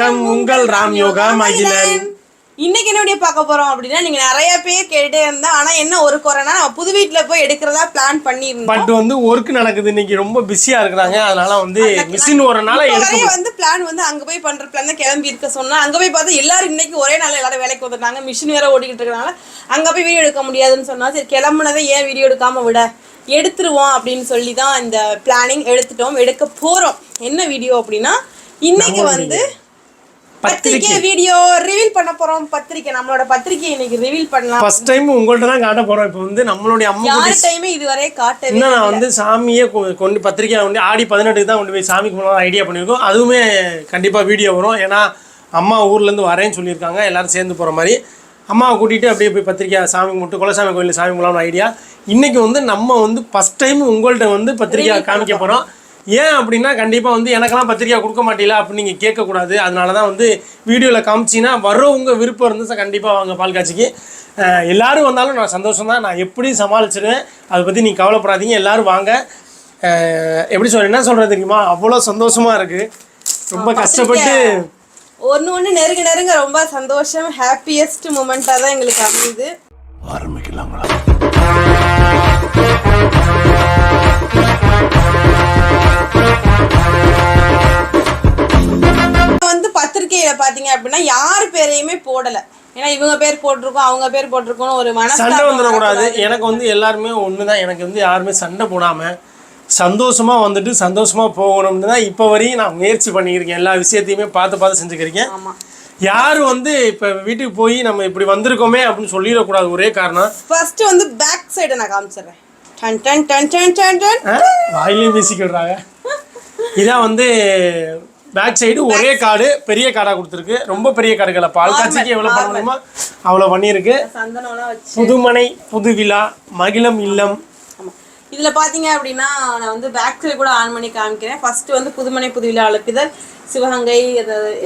வணக்கம் உங்கள் ராம் யோகா மகிழன். இன்னைக்கு என்ன வீடியோ பார்க்க போறோம் அப்படின்னா நீங்க நிறைய பேர் கேட்டே இருந்தா ஆனா என்ன ஒரு குறைனா நம்ம புது வீட்ல போய் எடுக்கிறதா பிளான் பண்ணியிருந்தோம். பட் வந்து ஒர்க் நடக்குது. இன்னைக்கு ரொம்ப பிஸியா இருக்கிறாங்க. அதனால வந்து மிஷின் வரனால வரையும் வந்து பிளான் வந்து அங்க போய் பண்ற பிளான் தான் கிளம்பி இருக்க சொன்னா அங்க போய் பார்த்தா எல்லாரும் இன்னைக்கு ஒரே நாள்ல எல்லாரும் வேலைக்கு வந்துட்டாங்க. மிஷின் வேற ஓடிக்கிட்டு இருக்கனால அங்க போய் வீடியோ எடுக்க முடியாதுன்னு சொன்னா சரி கிளம்புனதை ஏன் வீடியோ எடுக்காம விட? எடுத்துருவோம் அப்படின்னு சொல்லி தான் இந்த பிளானிங் எடுத்துட்டோம் எடுக்க போறோம். என்ன வீடியோ அப்படின்னா இன்னைக்கு வந்து பத்திரிக்கை வீடியோ ரிவீல் பண்ண போறோம். பத்திரிக்கை நம்மளோட பத்திரிக்கை இன்னைக்கு ரிவீல் பண்ணலாம். ஃபர்ஸ்ட் டைம் உங்கள்ட்ட தான் காட்ட போறோம். இப்போ வந்து நம்மளுடைய அம்மா யார்கிட்டயுமே இதுவரை காட்டவே இன்னும் நான் வந்து சாமியே கொண்டு பத்திரிக்கை வந்து ஆடி பதினெட்டுக்கு தான் கொண்டு போய் சாமிக்கு போகலாம் ஐடியா பண்ணியிருக்கோம். அதுவுமே கண்டிப்பாக வீடியோ வரும். ஏன்னா அம்மா ஊர்லேருந்து வரேன்னு சொல்லியிருக்காங்க. எல்லாரும் சேர்ந்து போகிற மாதிரி. அம்மாவை கூட்டிகிட்டு அப்படியே போய் பத்திரிக்கை சாமி கும்பிட்டு குலசாமி கோயிலில் சாமி கும்பிடலாம்னு ஐடியா இன்றைக்கி வந்து நம்ம வந்து ஃபஸ்ட் டைம் உங்கள்கிட்ட வந்து பத்திரிக்கை காமிக்க போகிறோம் ஏன் அப்படின்னா கண்டிப்பாக வந்து எனக்கெல்லாம் பத்திரிக்கை கொடுக்க மாட்டீங்களா அப்படின்னு நீங்கள் கேட்கக்கூடாது. அதனால தான் வந்து வீடியோவில் காமிச்சிங்கன்னா வர்றவங்க விருப்பம் இருந்துச்சு கண்டிப்பாக வாங்க பால் காட்சிக்கு எல்லாரும் வந்தாலும் நான் சந்தோஷம் தான் நான் எப்படி சமாளிச்சிடுவேன் அதை பற்றி நீங்கள் கவலைப்படாதீங்க. எல்லாரும் வாங்க. எப்படி சொல்ற என்ன சொல்கிறது தெரியுமா? அவ்வளோ சந்தோஷமாக இருக்குது ரொம்ப கஷ்டப்பட்டு ஒண்ணு ஒண்ணு நெருங்க நெருங்க ரொம்ப சந்தோஷம். ஹாப்பியஸ்ட் மூமெண்டா தான் எங்களுக்கு அமையுது. வந்து பத்திரிக்கையில பாத்தீங்க அப்படின்னா யார் பேரையுமே போடல. ஏன்னா இவங்க பேர் போட்டிருக்கோம் அவங்க பேர் போட்டிருக்கோம் ஒரு சண்டை மனசு வந்துடக்கூடாது. எனக்கு வந்து எல்லாருமே ஒன்று தான் எனக்கு வந்து யாருமே சண்டை போடாமல் சந்தோஷமாக வந்துட்டு சந்தோஷமாக போகணும்னு தான் இப்போ வரையும் நான் முயற்சி பண்ணியிருக்கேன். எல்லா விஷயத்தையுமே பார்த்து பார்த்து செஞ்சுக்கிறேன் ஆமா. யார் வந்து இப்போ வீட்டுக்கு போய் நம்ம இப்படி வந்திருக்கோமே அப்படின்னு சொல்லிடக்கூடாது. ஒரே காரணம். ஃபர்ஸ்ட் வந்து பேக் சைடு நான் காமிச்சிடுறேன். டன் டன் டன் டன் டன் டன். ஆ, வாயிலையும் பேசிக்கிடுறாங்க. இதான் வந்து பேக் சைடு ஒரே கார்டு பெரிய கார்டாக கொடுத்துருக்கு. ரொம்ப பெரிய கார்டுகளை பால் காட்சிக்கு எவ்வளோ பண்ண முடியுமோ அவ்வளோ பண்ணியிருக்கு. புதுமனை புது விழா மகிழம் இல்லம். இதுல பாத்தீங்க அப்படின்னா நான் வந்து பேக் சைடு கூட ஆன் பண்ணி காமிக்கிறேன். ஃபர்ஸ்ட் வந்து புதுமனை புதுவிழா அழைப்பிதழ் சிவகங்கை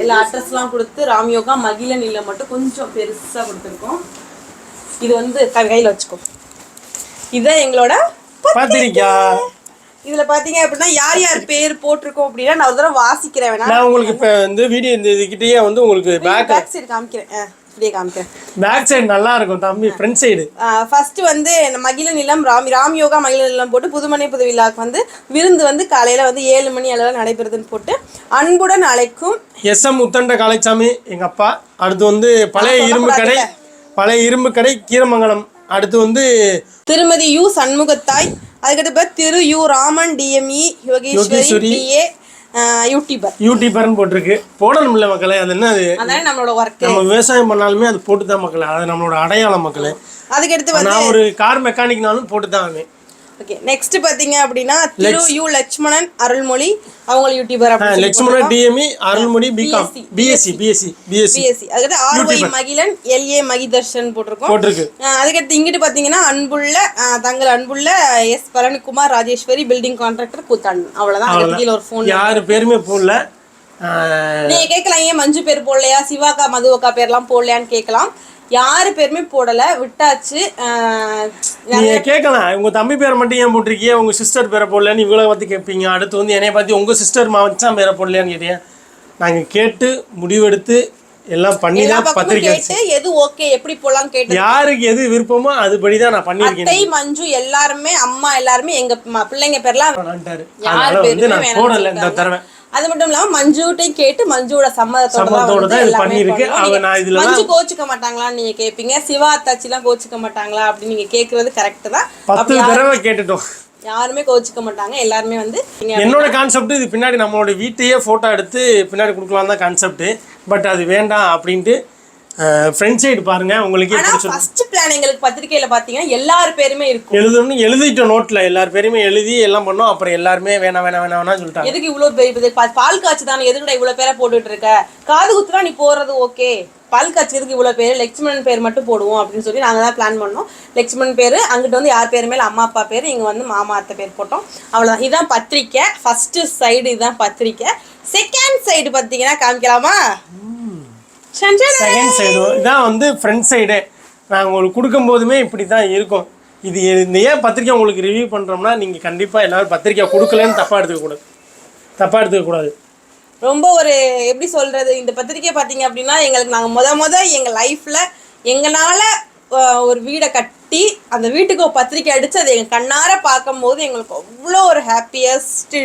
எல்லா அட்ரஸ்லாம் கொடுத்து ராம்யோகா மகிழன் இல்லம் மட்டும் கொஞ்சம் பெருசா கொடுத்துருக்கோம். இது வந்து கையில வச்சுக்கோ. இதுதான் எங்களோட பத்திரிக்கா. இதுல பாத்தீங்க அப்படின்னா யார் யார் பேர் போட்டிருக்கோம் அப்படின்னா நான் ஒரு தடவை வாசிக்கிறேன் வேணா. நான் உங்களுக்கு இப்போ இந்த வீடியோ இந்த இதுக்கிட்டேயே வந்து உங்களுக்கு பேக் பேக் சைடு காமிக்கிறேன். ஆ, இப்படியே காமிக்கிறேன். பேக் சைடு நல்லா இருக்கும் தம்பி ஃப்ரண்ட் சைடு ஃபர்ஸ்ட் வந்து இந்த மகிழ நிலம் ராம் ராம் யோகா மகிழ நிலம் போட்டு புதுமனை புது விழாக்கு வந்து விருந்து வந்து காலையில வந்து ஏழு மணி அளவில் நடைபெறுதுன்னு போட்டு அன்புடன் அழைக்கும் எஸ் எம் முத்தண்ட காளைச்சாமி எங்கள் அப்பா. அடுத்து வந்து பழைய இரும்பு கடை பழைய இரும்பு கடை கீரமங்கலம். அடுத்து வந்து திருமதி யு சண்முகத்தாய் அதுக்கடுத்து திரு U Raman DME Yogeshwari. BA YouTuber. யூடியூபர்னு போட்டிருக்கு. போடணும்ல மக்களே அது என்ன அது? அதானே நம்மளோட ஒர்க் நம்ம விவசாயம் பண்ணாலுமே அது போட்டு தான் மக்களே அது நம்மளோட அடையாளம் மக்களே. அதுக்கடுத்து வந்து நான் ஒரு கார் மெக்கானிக்னாலும் போட்டு தான் ஆவேன். ஓகே நெக்ஸ்ட் பாத்தீங்க அப்படின்னா திரு யு லட்சுமணன் அருள்மொழி. அவங்க youtuber Lakshmanan DME Arulmozhi BCom BSc BSc BSc BSc அதுக்கடுத்து ஆர்ஒய் மகிழன் எல்ஏ மகிதர்ஷன் போட்டிருக்கோம். போட்டிருக்கு. அதுக்கடுத்து இங்கிட்டு பார்த்தீங்கன்னா அன்புள்ள தங்கள் அன்புள்ள S Palanikumar Rajeswari building contractor Koothandan அவ்வளவுதான். அதுக்கு கீழே ஒரு ஃபோன் யார் பேருமே போடல. நீங்க கேட்கலாம் ஏன் மஞ்சு பேர் போடலையா? சிவாக்கா மதுவக்கா பேர்லாம் போடலையான்னு கேட்கலாம். யாரு பேருமே போடல விட்டாச்சு. நீங்க கேட்கலாம் உங்க தம்பி பேரை மட்டும் ஏன் போட்டிருக்கீங்க? உங்க சிஸ்டர் பேரை போடலன்னு இவங்கள பத்தி கேட்பீங்க அடுத்து வந்து என்னைய பத்தி உங்க சிஸ்டர் மச்சான் பேரை போடலையான்னு கேட்டீங்க. நாங்க கேட்டு முடிவெடுத்து எல்லாம் பண்ணி தான் பத்திரிக்கை எது ஓகே எப்படி போலாம் கேட்டு யாருக்கு எது விருப்பமோ அதுபடி தான் நான் பண்ணியிருக்கேன் அத்தை மஞ்சு எல்லாருமே அம்மா எல்லாருமே எங்க பிள்ளைங்க பேர்லாம். யார் பேருமே நான் போடல இந்த. தடவை. அது மட்டும் இல்லாம மஞ்சுட்டையும் கேட்டு மஞ்சுவோட சம்மதத்தோட தான். பண்ணோம். அவங்க நான் இதுல மஞ்சு கோச்சுக்க மாட்டாங்களான்னு நீங்க கேப்பீங்க. சிவா அத்தாச்சி எல்லாம் கோச்சுக்க மாட்டாங்களா அப்படின்னு நீங்க கேக்குறது கரெக்ட் தான். பத்து தடவை கேட்டுட்டோம். யாருமே கோச்சுக்க மாட்டாங்க. எல்லாருமே வந்து என்னோட கான்செப்ட் இது. பின்னாடி நம்மளோட வீட்டையே ஃபோட்டோ எடுத்து பின்னாடி கொடுக்கலாம் தான் கான்செப்ட் பட் அது வேண்டாம் அப்படின்ட்டு ஃப்ரண்ட் சைடு பாருங்க உங்களுக்கே ஃபர்ஸ்ட் பிளான் எங்களுக்கு பத்திரிக்கையில பாத்தீங்கன்னா எல்லார் பேருமே இருக்கும். எழுதணும்னு எழுதிட்டோம் நோட்ல எல்லார் பேருமே எழுதி எல்லாம் பண்ணோம் அப்புறம் எல்லாருமே வேணாம் வேணாம் வேணாம் வேணாம்னு சொல்லிட்டாங்க. எதுக்கு இவ்வளவு பெரிய பால் காய்ச்சி தானே எதுக்குடா இவ்வளவு பேரை போட்டுட்டு இருக்க? காது குத்துனா நீ போறது ஓகே பால் காய்ச்சதுக்கு இவ்வளவு பேர்? லட்சுமணன் பேர் மட்டும் போடுவோம் அப்படின்னு சொல்லி நாங்க தான் பிளான் பண்ணோம். லட்சுமணன் பேர் அங்கிட்டு வந்து யார் பேர் மேல? அம்மா அப்பா பேர் இங்க வந்து மாமா அத்தை பேர் போட்டோம். அவ்வளவுதான். இதான் பத்திரிக்கை. ஃபர்ஸ்ட் சைடு இதுதான் பத்திரிக்கை. செகண்ட் சைடு பாத்தீங்கன்னா காமிக்கலாமா. செகண்ட் சைடு இதான் வந்து ஃப்ரண்ட் சைடு நாங்கள் உங்களுக்கு கொடுக்கும் போதுமே இப்படி தான் இருக்கும். இது இந்த ஏன் பத்திரிக்கை உங்களுக்கு ரிவ்யூ பண்ணுறோம்னா நீங்கள் கண்டிப்பாக எல்லாரும் பத்திரிக்கை கொடுக்கலன்னு தப்பாக எடுத்துக்கக்கூடாது தப்பாக எடுத்துக்கக்கூடாது ரொம்ப ஒரு எப்படி சொல்றது இந்த பத்திரிக்கை பார்த்தீங்க அப்படின்னா எங்களுக்கு நாங்கள் முத முத எங்கள் லைஃப்ல எங்களால ஒரு வீடை கட்டி அந்த வீட்டுக்கு ஒரு பத்திரிக்கை அடிச்சு அதை எங்கள் கண்ணார பார்க்கும்போது எங்களுக்கு அவ்வளோ ஒரு ஹாப்பியஸ்ட்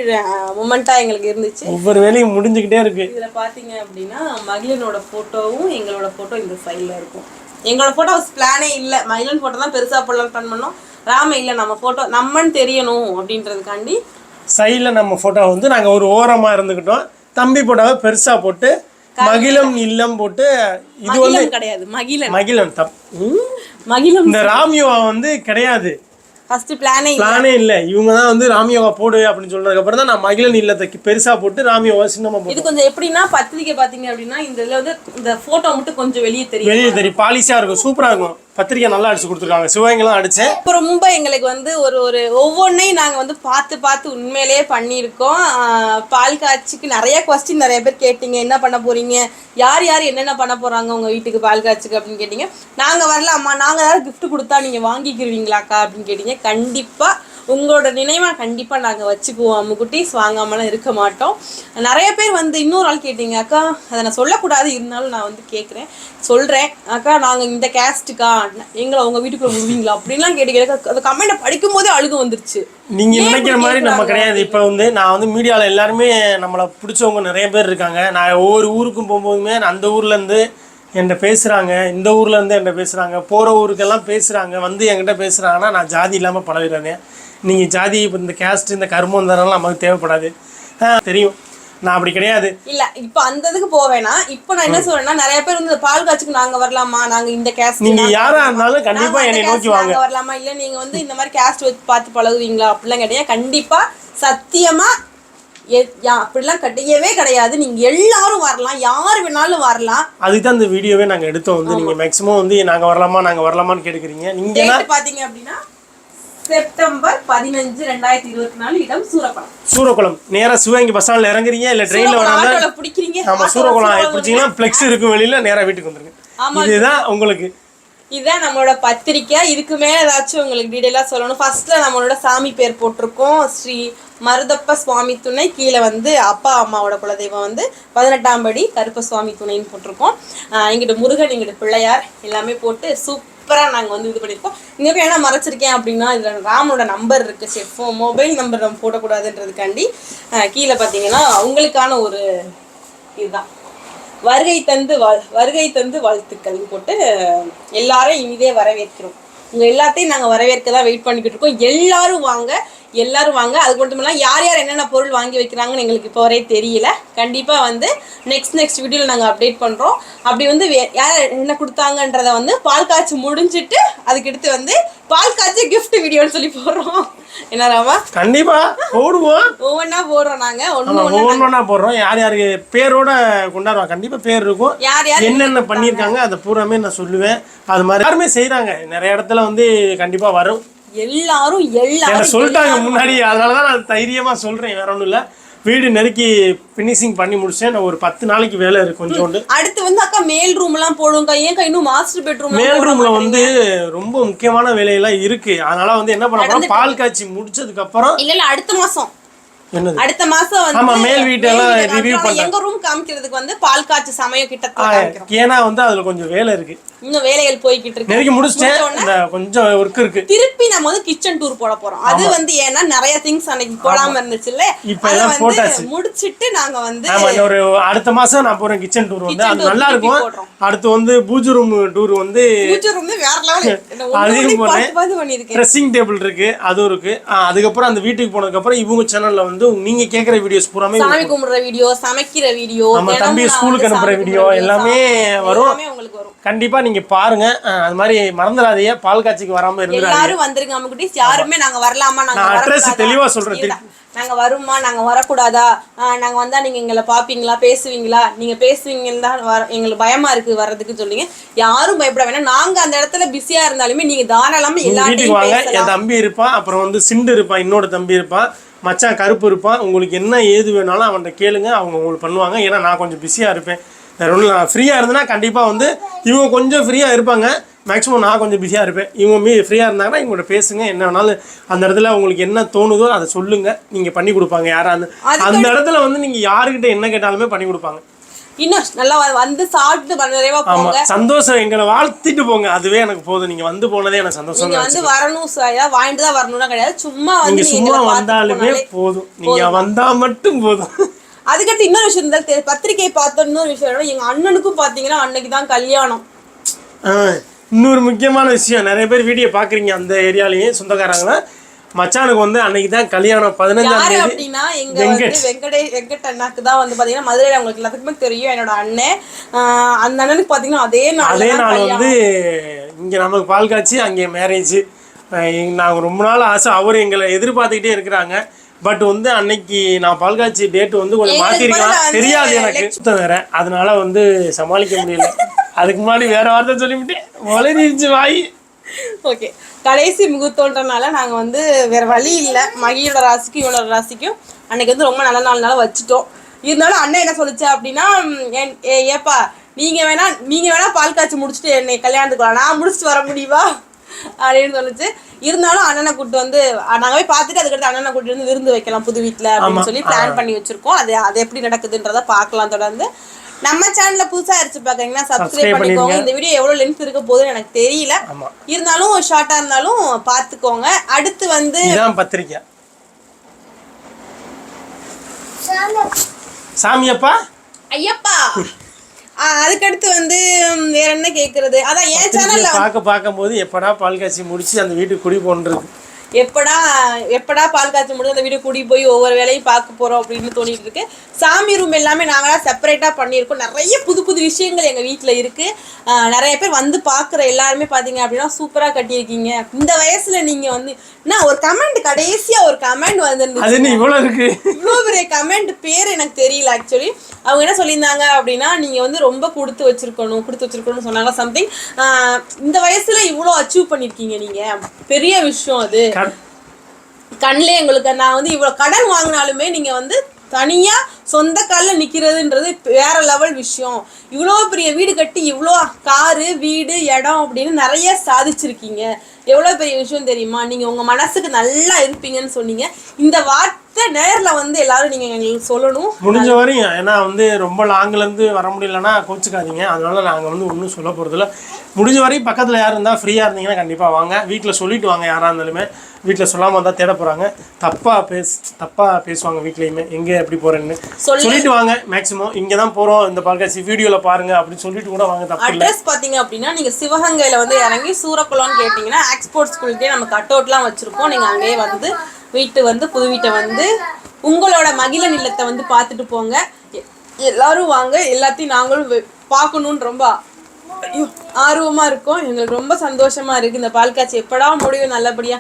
மூமெண்ட்டாக எங்களுக்கு இருந்துச்சு. ஒவ்வொரு வேலையும் முடிஞ்சுக்கிட்டே இருக்கு. இதுல பாத்தீங்க அப்படின்னா மகிழனோட போட்டோவும் எங்களோட போட்டோ இந்த சைடுல இருக்கும். எங்களோட போட்டோ பிளானே இல்ல. மகிழன் போட்டோ தான் பெருசா போடலாம் பிளான் பண்ணோம். ராம இல்ல நம்ம போட்டோ நம்மன்னு தெரியணும் அப்படின்றதுக்காண்டி சைடில் நம்ம ஃபோட்டோ வந்து நாங்கள் ஒரு ஓரமாக இருந்துக்கிட்டோம் தம்பி போட்டோவை பெருசாக போட்டு மகிழம் இல்லம் போட்டு இது வந்து கிடையாது மகிழன். மகிழன் தப் ம்? மகிழன் இந்த ராமியோவா வந்து கிடையாது. ஃபர்ஸ்ட் பிளானே பிளானே இல்லை. இவங்க தான் வந்து ராமியோவா போடு அப்படின்னு சொன்னதுக்கு அப்புறம் தான் நான் மகிழன் இல்லத்தை பெருசாக போட்டு ராமியோவா சின்னமாக போட்டு இது கொஞ்சம் எப்படின்னா பத்திரிக்கை பாத்தீங்க அப்படின்னா இந்த இதுல வந்து இந்த போட்டோ மட்டும் கொஞ்சம் வெளியே தெரியும். வெளியே தெரியும். பாலிஷாக இருக்கும். சூப்பராக இருக்கும். பத்திரிக்கை நல்லா அடிச்சு கொடுத்துருக்காங்க. சிவகங்கெல்லாம் அடிச்சேன் அப்புறம் ரொம்ப எங்களுக்கு வந்து ஒரு ஒரு ஒவ்வொன்றையும் நாங்கள் வந்து பார்த்து பார்த்து உண்மையிலேயே பண்ணியிருக்கோம். பால் காய்ச்சிக்கு நிறைய கொஸ்டின் நிறைய பேர் கேட்டீங்க. என்ன பண்ண போறீங்க? யார் யார் என்னென்ன பண்ண போறாங்க உங்க வீட்டுக்கு பால் காய்ச்சிக்கு அப்படின்னு கேட்டீங்க. நாங்கள் வரலாமா? நாங்கள் ஏதாவது கிஃப்ட் கொடுத்தா நீங்கள் வாங்கிக்கிருவீங்களாக்கா அப்படின்னு கேட்டீங்க. கண்டிப்பாக உங்களோட நினைவாக கண்டிப்பாக நாங்கள் வச்சுக்குவோம் அம்முக்குட்டீஸ் வாங்காமலாம் இருக்க மாட்டோம். நிறைய பேர் வந்து இன்னொரு ஆள் கேட்டீங்க அக்கா அதை நான் சொல்லக்கூடாது இருந்தாலும் நான் வந்து கேட்குறேன் சொல்கிறேன் அக்கா நாங்கள் இந்த கேஸ்ட்டுக்கா? எங்களை உங்கள் வீட்டுக்குள்ள விடுவீங்களா? அப்படின்லாம் கேட்டீங்க அந்த கமெண்ட்டை படிக்கும் போதே அழுகு வந்துருச்சு. நீங்க நினைக்கிற மாதிரி நம்ம? கிடையாது. இப்போ வந்து நான் வந்து மீடியாவில் எல்லாருமே நம்மளை பிடிச்சவங்க நிறைய பேர் இருக்காங்க. நான் ஒவ்வொரு ஊருக்கும் போகும்போதுமே நான் அந்த ஊர்ல இருந்து என்கிட்ட பேசுறாங்க. இந்த ஊர்ல இருந்து என்கிட்ட பேசுறாங்க. போற ஊருக்கெல்லாம் பேசுறாங்க. வந்து என்கிட்ட பேசுறாங்கன்னா நான் ஜாதி இல்லாம பழகிறேன். நீங்க ஜாதி இப்போ இந்த கேஸ்ட் இந்த கர்மம் இதெல்லாம் நமக்கு தேவைப்படாது. தெரியும். நான் அப்படி கிடையாது. இல்ல இப்ப அந்த இதுக்கு போவேனா இப்ப நான் என்ன சொல்றேன்னா நிறைய பேர் வந்து பால் காய்ச்சிக்கு நாங்க வரலாமா? நாங்க இந்த கேஸ்ட் நீங்க யாரா இருந்தாலும் கண்டிப்பா என்னை நோக்கி வாங்க. வரலாமா? இல்ல நீங்க வந்து இந்த மாதிரி கேஸ்ட் வச்சு பார்த்து பழகுவீங்களா? அப்படிலாம் கேட்டீங்க கண்டிப்பா சத்தியமா அப்படிலாம் கிடையவே கிடையாது. நீங்க எல்லாரும் வரலாம். யார் வேணாலும் வரலாம். அதுக்கு தான் இந்த வீடியோவே நாங்க எடுத்தோம். வந்து நீங்க மேக்ஸிமம் வந்து நாங்க வரலாமா? நாங்க வரலாமான்னு கேட்டுக்கிறீங்க. நீங்க பாத்தீங்க அப்படின்னா செப்டம்பர் பதினஞ்சு ரெண்டாயிரத்தி இருபத்தி நாலு இடம் சூரப்பணம் சூரக்குளம். நேரா சிவகங்கை பஸ் ஸ்டாண்ட்ல இறங்குறீங்க? இல்ல ட்ரெயின்ல வராங்க பிடிக்கிறீங்க. ஆமா சூரக்குளம் சூரக்குளம் பிடிச்சிங்கன்னா ஃப்ளெக்ஸ் இருக்கும் வெளியில நேரா வீட்டுக்கு வந்துருங்க. இதுதான் உங்களுக்கு. இதுதான் நம்மளோட பத்திரிக்கை. இதுக்கு மேல ஏதாச்சும் உங்களுக்கு டீடைலா சொல்லணும். ஃபர்ஸ்ட்ல நம்மளோட சாமி பேர் போட்டிருக்கோம். ஸ்ரீ மருதப்ப சுவாமி துணை. கீழே வந்து அப்பா அம்மாவோட குலதெய்வம் வந்து பதினெட்டாம் படி கருப்ப சுவாமி துணைன்னு போட்டிருக்கோம். ஆஹ் இங்கிட்ட முருகன் இங்கிட்ட பிள்ளையார் எல்லாமே போட்டு சூப்பராக நாங்கள் வந்து இது பண்ணியிருக்கோம் இங்கே என்ன மறைச்சிருக்கேன் அப்படின்னா இதில் ராமனோட நம்பர் இருக்குது சரி ஃபோ மொபைல் நம்பர் நம்ம போடக்கூடாதுன்றதுக்காண்டி கீழே பார்த்தீங்கன்னா உங்களுக்கான ஒரு இதுதான். வருகை தந்து வாழ் வருகை தந்து வாழ்த்துக்கள் போட்டு எல்லாரும் இனிதே வரவேற்கிறோம். இங்கே எல்லாத்தையும் நாங்கள் வரவேற்க தான் வெயிட் பண்ணிக்கிட்டு இருக்கோம். எல்லாரும் வாங்க எல்லாரும் வாங்க. அது மட்டும் இல்லாமல் யார் யார் என்னென்ன பொருள் வாங்கி வைக்கிறாங்கன்னு எங்களுக்கு இப்போ வரை தெரியல. கண்டிப்பா வந்து நெக்ஸ்ட் நெக்ஸ்ட் வீடியோவில் நாங்க அப்டேட் பண்றோம். அப்படி வந்து யார் என்ன கொடுத்தாங்கன்றத வந்து பால் காய்ச்சி முடிஞ்சிட்டு அதுக்கடுத்து வந்து பால் காய்ச்சி gift வீடியோன்னு சொல்லி போடுறோம். என்ன ராமா? கண்டிப்பா. போடுவோம். ஒவ்வொன்றா போடுறோம் நாங்க. ஒவ்வொன்றா போடுறோம். யார் யாருக்கு பேரோட கொண்டாடுவாங்க கண்டிப்பா பேர் இருக்கும். யார் யார் என்னென்ன பண்ணியிருக்காங்க அதை பூராமே நான் சொல்லுவேன். அது மாதிரி யாருமே செய்றாங்க. நிறைய இடத்துல வந்து கண்டிப்பா வரும். எல்லாரும் எல்லாரும் சொல்லிட்டாங்க முன்னாடி. அதனால தான் நான் தைரியமா சொல்றேன் வேற ஒன்றும் இல்லை. வீடு நெருக்கி ஃபினிஷிங் பண்ணி முடிச்சேன். நான் ஒரு பத்து நாளைக்கு வேலை இருக்கு கொஞ்சோண்டு. அடுத்து வந்து அக்கா மேல் ரூம் எல்லாம் போடுங்க ஏன்க்கா இன்னும் மாஸ்டர் பெட்ரூம் மேல் ரூம்ல வந்து ரொம்ப முக்கியமான வேலையெல்லாம் இருக்கு. அதனால வந்து என்ன பண்ண போறோம்? பால் காய்ச்சி முடிச்சதுக்கு அப்புறம் இல்ல இல்ல அடுத்த மாசம். அடுத்த மாசம் வந்து ஆமா, மேல் வீட்டெல்லாம் review காமிக்கிறோம். எங்க ரூம் காமிக்கிறதுக்கு வந்து பால் காய்ச்சி சமயம் கிட்டத்தட்ட காமிக்கிறோம். ஏன்னா வந்து அதுல கொஞ்சம் வேலை இருக்கு. இன்னும் வேலைகள் போய்கிட்டு இருக்கு. நெருக்கி முடிச்சிட்டேன். கொஞ்சம் ஒர்க் இருக்கு. திருப்பி நம்ம வந்து கிச்சன் டூர் போட போறோம். அது வந்து ஏன்னா நிறைய திங்ஸ் அன்னைக்கு போடாம இருந்துச்சுல்ல. இப்ப அத எல்லாம் போட்டாச்சு. முடிச்சிட்டு நாங்க வந்து ஆமா ஒரு அடுத்த மாசம் நான் போறேன் கிச்சன் டூர் வந்து. அது நல்லா இருக்கும். அடுத்து வந்து பூஜை ரூம் டூர் வந்து பூஜை ரூம் வேற லெவல் அதையும் பண்ணிருக்கேன் ட்ரெஸ்ஸிங் டேபிள் இருக்கு அதுவும் இருக்கு. அதுக்கப்புறம் அந்த வீட்டுக்கு போனதுக்கு அப்புறம் இவங்க சேனல்ல வந்து நீங்க கேக்குற வீடியோஸ் பூராமே சாமி கும்பிடுற வீடியோ சமைக்கிற வீடியோ நம்ம தம்பி ஸ்கூலுக்கு வந்து அனுப்புற வீடியோ எல்லாமே வரும். எல்லாமே உங்களுக்கு வரும். கண்டிப்பா நீங்க பாருங்க. அது மாதிரி மறந்துடாதீங்க. பால் காட்சிக்கு வராம இருந்துடாதீங்க. எல்லாரும் வந்துருங்க நம்ம குட்டீஸ். யாருமே நாங்க வரலாமா? நாங்க வரக்கூடாதா? தெளிவா சொல்றேன். நாங்க வருமா? நாங்க வரக்கூடாதா? நாங்க வந்தா நீங்க எங்களை பாப்பீங்களா? பேசுவீங்களா? நீங்க பேசுவீங்கன்னு தான் வர எங்களுக்கு பயமா இருக்கு வர்றதுக்கு சொல்லுங்க. யாரும் பயப்பட வேணாம். நாங்க அந்த இடத்துல பிஸியா இருந்தாலுமே நீங்க தாராளமா வாங்க. பேசலாம். என் தம்பி இருப்பான். அப்புறம் வந்து சிண்டு இருப்பான். இன்னொரு தம்பி இருப்பான். மச்சான் கருப்பு இருப்பான். உங்களுக்கு என்ன ஏது வேணாலும் அவன்கிட்ட கேளுங்க அவங்க உங்களுக்கு பண்ணுவாங்க. ஏன்னா நான் கொஞ்சம் பிஸியாக இருப்பேன். ஒன்றும் நான் ஃப்ரீயாக இருந்தேன்னா கண்டிப்பாக வந்து இவங்க கொஞ்சம் ஃப்ரீயாக இருப்பாங்க. மேக்ஸிமம் நான் கொஞ்சம் பிஸியாக இருப்பேன். இவங்க மீ ஃப்ரீயாக இருந்தாங்கன்னா இவங்கள்ட்ட பேசுங்க. என்ன வேணாலும் அந்த இடத்துல உங்களுக்கு என்ன தோணுதோ அதை சொல்லுங்க. நீங்கள் பண்ணி கொடுப்பாங்க. யாரா அந்த அந்த இடத்துல வந்து நீங்கள் யாருக்கிட்ட என்ன கேட்டாலுமே பண்ணி கொடுப்பாங்க. இன்னும் நல்லா வந்து சாப்பிட்டு நிறைவா போங்க. சந்தோஷம் எங்களை வாழ்த்திட்டு போங்க. அதுவே எனக்கு போதும். நீங்கள் வந்து போனதே எனக்கு சந்தோஷம் நீங்க வந்து வரணும் ஏதாவது வாங்கிட்டு தான் வரணும்னா கிடையாது. சும்மா வந்து நீங்க சும்மா வந்தாலுமே போதும். நீங்கள் வந்தால் மட்டும் போதும். அதுக்கடுத்து இன்னொரு விஷயம் இருந்தால் தெரி- பத்திரிக்கையை பார்த்த இன்னொரு விஷயம் எங்க அண்ணனுக்கும் பாத்தீங்கன்னா அன்னைக்கு தான் கல்யாணம். இன்னொரு முக்கியமான விஷயம். நிறைய பேர் வீடியோ பார்க்குறீங்க அந்த ஏரியாலேயும் சொந்தக்காரங்கள மச்சானுக்கு வந்து அன்னைக்கு தான் கல்யாணம் பதினஞ்சாம் தேதி. அப்படின்னா எங்க வந்து வெங்கடே. வெங்கட் அண்ணாக்கு தான் வந்து பாத்தீங்கன்னா மதுரையில அவங்களுக்கு எல்லாத்துக்குமே தெரியும் என்னோட அண்ணன் அந்த அண்ணனுக்கு பாத்தீங்கன்னா அதே நாள் அதே நாள் வந்து இங்கே நமக்கு பால் காய்ச்சி அங்கே மேரேஜ் நாங்கள் ரொம்ப நாள் ஆசை அவர் எங்களை எதிர்பார்த்துக்கிட்டே இருக்கிறாங்க. பட் வந்து அன்னைக்கு நான் பால் காய்ச்சி டேட் வந்து கொஞ்சம் வந்து தெரியாது எனக்கு. சுத்தம் வேற அதனால வந்து சமாளிக்க முடியல. அதுக்கு முன்னாடி வேற வார்த்தை சொல்லிவிட்டேன் வளரிச்சு வாய். ஓகே. கடைசி முகூர்த்தம்ன்றனால நாங்க வந்து வேற வழி இல்ல. மகியோட ராசிக்கும் இவனோட ராசிக்கும் அன்னைக்கு வந்து ரொம்ப நல்ல நாள்னால வச்சுட்டோம். இருந்தாலும் அண்ணன் என்ன சொல்லுச்சு அப்படின்னா ஏப்பா நீங்க வேணா நீங்க வேணா பால் காய்ச்சி முடிச்சுட்டு என்னை கல்யாணத்துக்கு வரலாம் நான் முடிச்சுட்டு வர முடியுமா? அப்படின்னு சொல்லுச்சு. இருந்தாலும் அண்ணனை கூட்டு வந்து அஹ், நாங்க போய் பார்த்துட்டு அதுக்கடுத்து அண்ணனை கூட்டிட்டு வந்து விருந்து வைக்கலாம் புது வீட்ல அப்படின்னு சொல்லி பிளான் பண்ணி வச்சிருக்கோம். அது அது எப்படி நடக்குதுன்றத பார்க்கலாம் தொடர்ந்து. நம்ம சேனல்ல புதுசா இருச்சு பாக்குறீங்கன்னா சப்ஸ்கிரைப் பண்ணிக்கோங்க. இந்த வீடியோ எவ்வளவு லென்த் இருக்க போகுதுன்னு எனக்கு தெரியல. இருந்தாலும் ஷார்ட்டா இருந்தாலும் பார்த்துக்கோங்க அடுத்து வந்து பத்திரிக்கை. சாமியப்பா? ஐயப்பா! அதுக்கடுத்து வந்து வேற என்ன கேக்குறது? அதான் என் சேனல்ல பார்க்க பார்க்கும்போது எப்படா பால் காய்ச்சி முடிச்சு அந்த வீட்டுக்கு குடி போன்றது எப்படா எப்படா பால் காய்ச்சி முடிஞ்சு அந்த வீடியோ கூடி போய் ஒவ்வொரு வேலையும் பார்க்க போறோம் அப்படின்னு தோணிட்டு இருக்கு. சாமி ரூம் எல்லாமே நாங்களா செப்பரேட்டா பண்ணியிருக்கோம். நிறைய புது புது விஷயங்கள் எங்க வீட்ல இருக்கு. ஆ, நிறைய பேர் வந்து பாக்குற எல்லாருமே பாத்தீங்க அப்படின்னா சூப்பரா கட்டியிருக்கீங்க. இந்த வயசுல நீங்க வந்து நான் ஒரு கமெண்ட் கடைசியா ஒரு கமெண்ட் வந்து என்ன இவ்வளோ இருக்கு. இவ்வளோ பெரிய கமெண்ட் பேர் எனக்கு தெரியல ஆக்சுவலி அவங்க என்ன சொல்லியிருந்தாங்க அப்படின்னா நீங்கள் வந்து ரொம்ப கொடுத்து வச்சிருக்கணும் கொடுத்து வச்சிருக்கணும்னு சொன்னாங்க சம்திங் இந்த வயசுல இவ்வளோ அச்சீவ் பண்ணியிருக்கீங்க நீங்கள் பெரிய விஷயம் அது. கண்- கண்ணிலே எங்களுக்கு நான் வந்து இவ்வளோ கடன் வாங்கினாலுமே நீங்கள் வந்து தனியாக சொந்த காலில் நிற்கிறதுன்றது வேற லெவல் விஷயம். இவ்வளோ பெரிய வீடு கட்டி இவ்வளோ காரு வீடு இடம் அப்படின்னு நிறைய சாதிச்சிருக்கீங்க. எவ்வளோ பெரிய விஷயம் தெரியுமா? நீங்கள் உங்கள் மனசுக்கு நல்லா இருப்பீங்கன்னு சொன்னீங்க. இந்த வார்த்தை நேரில் வந்து எல்லாரும் நீங்கள் எங்களுக்கு சொல்லணும். முடிஞ்ச வரையும் ஏன்னா வந்து ரொம்ப லாங்ல இருந்து வர முடியலன்னா கோச்சுக்காதீங்க. அதனால நாங்கள் வந்து ஒன்றும் சொல்ல போகிறதில்ல முடிஞ்ச வரையும் பக்கத்தில் யார் இருந்தால் ஃப்ரீயாக இருந்தீங்கன்னா கண்டிப்பாக வாங்க. வீட்டில் சொல்லிட்டு வாங்க யாராக இருந்தாலுமே. வீட்டில் சொல்லாமல் இருந்தால் தேட போகிறாங்க தப்பாக பேஸ் தப்பாக பேசுவாங்க வீட்லேயுமே. எங்கே எப்படி போகிறேன்னு சொல்லு. சொல்லிட்டு வாங்க மேக்ஸிமம் இங்கே தான் போகிறோம் இந்த பால்காட்சி வீடியோவில் பாருங்க அப்படின்னு சொல்லிட்டு கூட வாங்க தப்பு அட்ரஸ் பார்த்தீங்க அப்படின்னா நீங்கள் சிவகங்கையில் வந்து இறங்கி சூரக்குளம்னு கேட்டிங்கன்னா எக்ஸ்போர்ட் ஸ்கூலுக்கே நம்ம கட் அவுட்லாம் வச்சுருக்கோம் நீங்கள் அங்கேயே வந்து வீட்டு வந்து புது வீட்டை வந்து உங்களோட மகிழ நிலத்தை வந்து பார்த்துட்டு போங்க. எல்லாரும் வாங்க எல்லாத்தையும் நாங்களும் பார்க்கணுன்னு ரொம்ப ஆர்வமா இருக்கும். எங்களுக்கு ரொம்ப சந்தோஷமா இருக்கு. இந்த பால் காய்ச்சி எப்படா முடியும் நல்லபடியா?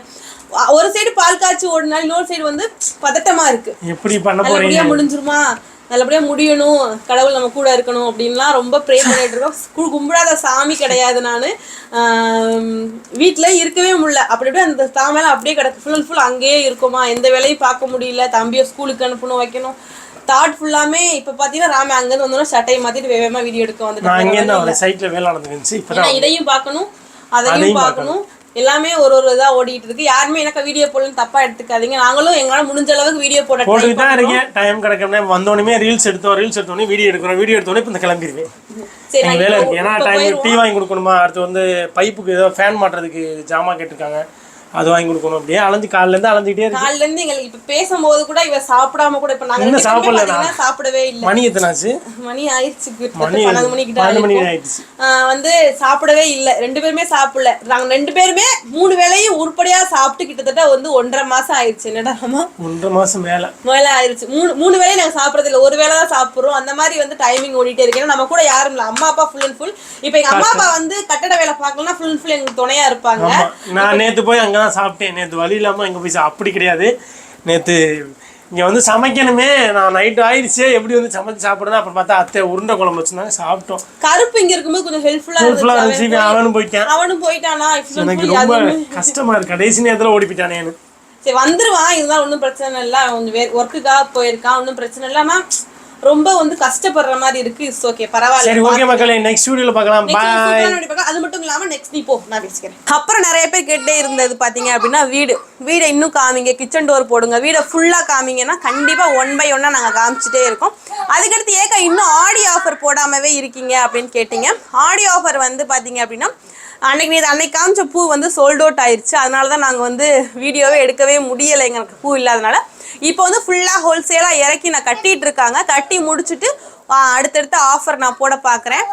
ஒரு சைடு பால் காய்ச்சி ஓடினா இன்னொரு சைடு வந்து பதட்டமா இருக்கு. எப்படி பண்ண முடிஞ்சிருமா? நல்லபடியா முடியணும் கடவுள் நம்ம கூட இருக்கணும் அப்படின்லாம் ரொம்ப ப்ரே பண்ணிட்டு இருக்கோம். கும்பிடாத சாமி கிடையாது நான். வீட்டில் இருக்கவே முடியல. அப்படி அப்படியே அந்த சாமியெல்லாம் அப்படியே கிடக்கு. ஃபுல் அண்ட் ஃபுல் அங்கேயே இருக்குமா? எந்த வேலையும் பார்க்க முடியல. தம்பியை ஸ்கூலுக்கு அனுப்பணும் வைக்கணும். தாட் ஃபுல்லாமே இப்போ பார்த்தீங்கன்னா ராமே அங்கேருந்து வந்தோன்னா சட்டையை மாற்றிட்டு வேகமாக வீடியோ எடுக்க நான் வந்துட்டு ஏன்னா இதையும் பார்க்கணும் அதையும் பார்க்கணும். எல்லாமே ஒரு ஒரு இதா ஓடிட்டு இருக்கு. யாருமே எனக்கு வீடியோ போடலன்னு தப்பா எடுத்துக்காதீங்க. நாங்களும் எங்களால முடிஞ்ச அளவுக்கு வீடியோ போட போட்டுட்டு தான் இருக்கேன். டைம் கிடைக்கணும் வந்தோடனே ரீல்ஸ் எடுத்தோம் ரீல்ஸ் எடுத்தோடனே வீடியோ எடுக்கிறோம். வீடியோ எடுத்தோடனே இப்போ இந்த கிளம்பிடுவேன். சரி வேலை இருக்கு. ஏன்னா டைம் டீ வாங்கி கொடுக்கணுமா? அடுத்து வந்து பைப்புக்கு ஏதோ ஃபேன் மாட்டுறதுக்கு ஜாமான் கேட்டிருக்காங்க. அது வாங்கி கொடுக்கணும் அப்படியே அலைஞ்சு காலையில இருந்து அலைஞ்சிட்டே இருக்கு. நாலுல இருந்து எங்களுக்கு இப்ப பேசும்போது கூட இவ சாப்பிடாம கூட இப்ப நாங்க இன்னும் சாப்பிடல சாப்பிடவே இல்ல. மணி எத்தனாச்சு? மணி ஆயிடுச்சு மணி பன்னெண்டு பன்னெண்டு மணி. ஆயிடுச்சு. வந்து சாப்பிடவே இல்ல. ரெண்டு பேருமே சாப்பிடல. நாங்க ரெண்டு பேருமே மூணு வேளையும் உருப்படியா சாப்பிட்டு கிட்டத்தட்ட வந்து ஒன்றரை மாசம் ஆயிடுச்சு. என்னடா ஒன்றரை மாசம் மேல. மேல ஆயிருச்சு மூணு மூணு வேளையும் நாங்க சாப்பிடறது இல்ல. ஒரு வேளை தான் சாப்பிடுறோம். அந்த மாதிரி வந்து டைமிங் ஓடிட்டே இருக்கு. நம்ம கூட யாரும் இல்ல. அம்மா அப்பா ஃபுல் அண்ட் ஃபுல் இப்ப எங்க அம்மா அப்பா வந்து கட்டட வேலை பார்க்கலன்னா ஃபுல் அண்ட் ஃபுல் எங்களுக்கு துணையா இருப்பாங்க. நான் நேத்து போய் அங்கே தான் சாப்பிட்டேன். நேத்து வழி இல்லாம இங்க போய் அப்படி கிடையாது. நேத்து இங்க வந்து சமைக்கணுமே. நான் நைட்டு ஆயிடுச்சே. எப்படி வந்து சமைச்சு சாப்பிடுறது அப்புறம் பார்த்தா அத்தை உருண்டை குழம்பு வச்சிருந்தாங்க. சாப்பிட்டோம். கருப்பு இங்க இருக்கும்போது கொஞ்சம் ஹெல்ப்ஃபுல்லா ஃபுல்லா இருந்துச்சு. அவனும் போயிட்டான். அவனும் போயிட்டானா? எனக்கு ரொம்ப கஷ்டமா இருக்கு. கடைசி நேரத்துல ஓடி போயிட்டானேன்னு சரி வந்துருவான். இருந்தாலும் ஒன்றும் பிரச்சனை இல்லை. அவன் ஒர்க்குக்காக போயிருக்கான். ஒன்றும் பிரச்சனை இல்லை. ரொம்ப வந்து கஷ்டப்படுற மாதிரி இருக்கு. இட்ஸ் ஓகே பரவாயில்ல. சரி ஓகே மக்களே நெக்ஸ்ட் வீடியோவில் பார்க்கலாம். பாய். அது மட்டும் இல்லாம நெக்ஸ்ட் நீ போ. நான் பேசிக்கிறேன். அப்புறம் நிறைய பேர் கேட்டே இருந்தது பாத்தீங்க அப்படின்னா வீடு. வீடை இன்னும் காமிங்க. கிச்சன் டோர் போடுங்க. வீடை ஃபுல்லா காமிங்கன்னா கண்டிப்பா ஒன் பை ஒன்னா நாங்க காமிச்சிட்டே இருக்கோம். அதுக்கடுத்து ஏக்கா இன்னும் ஆடி ஆஃபர் போடாமவே இருக்கீங்க அப்படின்னு கேட்டீங்க. ஆடி ஆஃபர் வந்து பாத்தீங்க அப்படின்னா அன்னைக்கு நேற்று அன்னைக்கு காமிச்ச பூ வந்து சோல்ட் அவுட் ஆயிடுச்சு அதனால தான் நாங்கள் வந்து வீடியோவே எடுக்கவே முடியலை. எங்களுக்கு பூ இல்லாதனால. இப்போ வந்து ஃபுல்லாக ஹோல்சேலாக இறக்கி நான் கட்டிட்டு இருக்காங்க. கட்டி முடிச்சுட்டு அடுத்தடுத்த ஆஃபர் நான் போட பார்க்குறேன்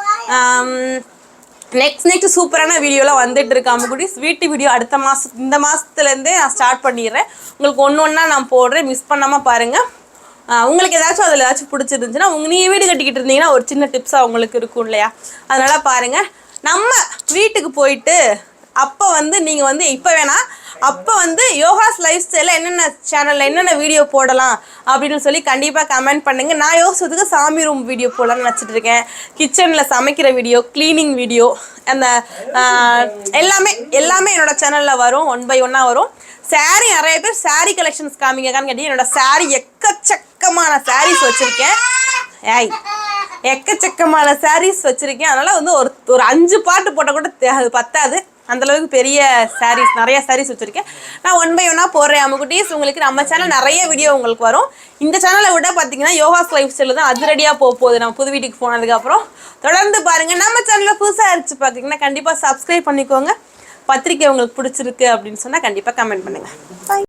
நெக்ஸ்ட் நெக்ஸ்ட் சூப்பரான வீடியோலாம் வந்துட்டு இருக்கு கூட வீட்டு வீடியோ அடுத்த மாதம் இந்த மாதத்துலேருந்தே நான் ஸ்டார்ட் பண்ணிடுறேன். உங்களுக்கு ஒன்று ஒன்றா நான் போடுறேன். மிஸ் பண்ணாமல் பாருங்கள் உங்களுக்கு ஏதாச்சும் அதில் ஏதாச்சும் பிடிச்சிருந்துச்சுன்னா உங்கள் நீங்கள் வீடு கட்டிக்கிட்டு இருந்தீங்கன்னா ஒரு சின்ன டிப்ஸாக உங்களுக்கு இருக்கும் இல்லையா? அதனால் பாருங்கள் நம்ம வீட்டுக்கு போயிட்டு அப்போ வந்து நீங்கள் வந்து இப்போ வேணால் அப்போ வந்து யோகாஸ் லைஃப் ஸ்டைலில் என்னென்ன சேனலில் என்னென்ன வீடியோ போடலாம் அப்படின்னு சொல்லி கண்டிப்பாக கமெண்ட் பண்ணுங்கள் நான் யோசிச்சதுக்கு சாமி ரூம் வீடியோ போடலாம்னு நினச்சிட்டு இருக்கேன். கிச்சனில் சமைக்கிற வீடியோ க்ளீனிங் வீடியோ அந்த எல்லாமே எல்லாமே என்னோட சேனலில் வரும். ஒன் பை ஒன்னாக வரும். Saree நிறைய பேர் saree கலெக்ஷன்ஸ் காமிங்கக்கான்னு கேட்டீங்க என்னோட saree எக்கச்சக்கமான சாரீஸ் வச்சுருக்கேன். ஏய் எக்கச்சக்கமான சாரீஸ் வச்சுருக்கேன். அதனால் வந்து ஒரு ஒரு அஞ்சு பாட்டு போட்டால் கூட தே- அது பத்தாது. அந்த அளவுக்கு பெரிய சாரீஸ் நிறைய சாரீஸ் வச்சுருக்கேன். நான் ஒன் பை ஒன்னாக போடுறேன். அம்முக்குட்டீஸ் உங்களுக்கு நம்ம சேனல் நிறைய வீடியோ உங்களுக்கு வரும். இந்த சேனலை விட பார்த்தீங்கன்னா யோகாஸ் லைஃப் ஸ்டைல் தான் அதிரடியாக போக போகுது. நம்ம புது வீட்டுக்கு போனதுக்கப்புறம் தொடர்ந்து பாருங்கள் நம்ம சேனலில் புதுசாக இருந்துச்சு பார்த்தீங்கன்னா கண்டிப்பாக சப்ஸ்கிரைப் பண்ணிக்கோங்க. பத்திரிக்கை உங்களுக்கு பிடிச்சிருக்கு அப்படின்னு சொன்னால் கண்டிப்பாக கமெண்ட் பண்ணுங்கள் பாய்